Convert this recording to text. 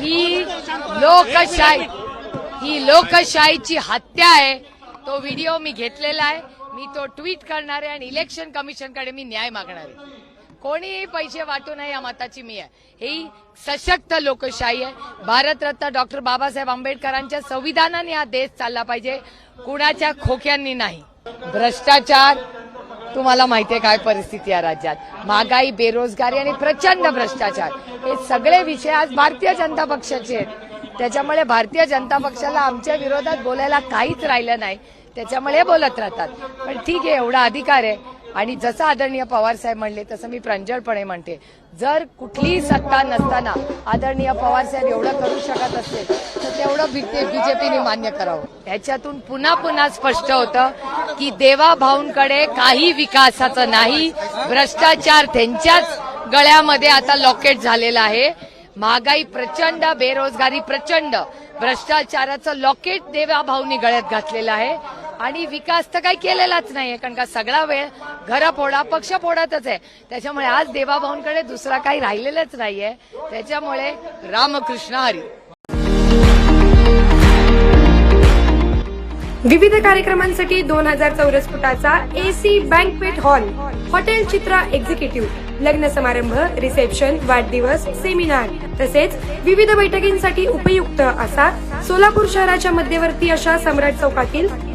ही लोकशाही ही लोकशाहीची हत्या आहे. तो व्हिडिओ मी घेतलेला आहे. मी तो ट्विट करणार आहे आणि इलेक्शन कमिशनकडे मी न्याय मागणार आहे. कोणीही पैसे वाटू नये या मताची मी आहे. ही सशक्त लोकशाही आहे. भारतरत्न डॉक्टर बाबासाहेब आंबेडकरांच्या संविधानाने हा देश चालला पाहिजे. कुणाच्या खोक्यांनी नाही. भ्रष्टाचार तुम्हाला माहितीये काय परिस्थिती आहे राज्यात. महागाई बेरोजगारी आणि प्रचंड भ्रष्टाचार. हे सगळे विषय आज भारतीय जनता पक्षाचे आहेत. त्याच्यामुळे भारतीय जनता पक्षाला आमच्या विरोधात बोलायला काहीच राहिलं नाही. त्याच्यामुळे बोलत राहतात. पण ठीक आहे एवढा अधिकार आहे. आणि जसं आदरणीय पवार साहेब म्हणले तसं मी प्रांजळपणे म्हणते. जर कुठलीही सत्ता नसताना आदरणीय पवार साहेब एवढं करू शकत असते तर तेवढं बीजेपीने मान्य करावं. याच्यातून पुन्हा पुन्हा स्पष्ट होतं की देवा भाऊंकडे काही विकासाचं नाही. भ्रष्टाचार त्यांच्याच गळ्यामध्ये आता लॉकेट झालेला आहे. महागाई प्रचंड बेरोजगारी प्रचंड. भ्रष्टाचाराचं लॉकेट देवा भाऊनी गळ्यात घातलेलं आहे. आणि विकास तर काही केलेलाच नाहीये कारण का सगळा वेळ घर फोडा पक्ष फोडतच आहे. त्याच्यामुळे आज देवाभाऊंकडे दुसरा काही राहिलेलंच नाहीये. त्याच्यामुळे रामकृष्ण हरी. विविध कार्यक्रमांसाठी दोन हजार चौरस फुटाचा AC banquet hall hotel Chitra executive लग्न समारंभ रिसेप्शन वाढदिवस सेमिनार तसेच विविध बैठकींसाठी उपयुक्त असा सोलापूर शहराच्या मध्यवर्ती अशा सम्राट चौकातील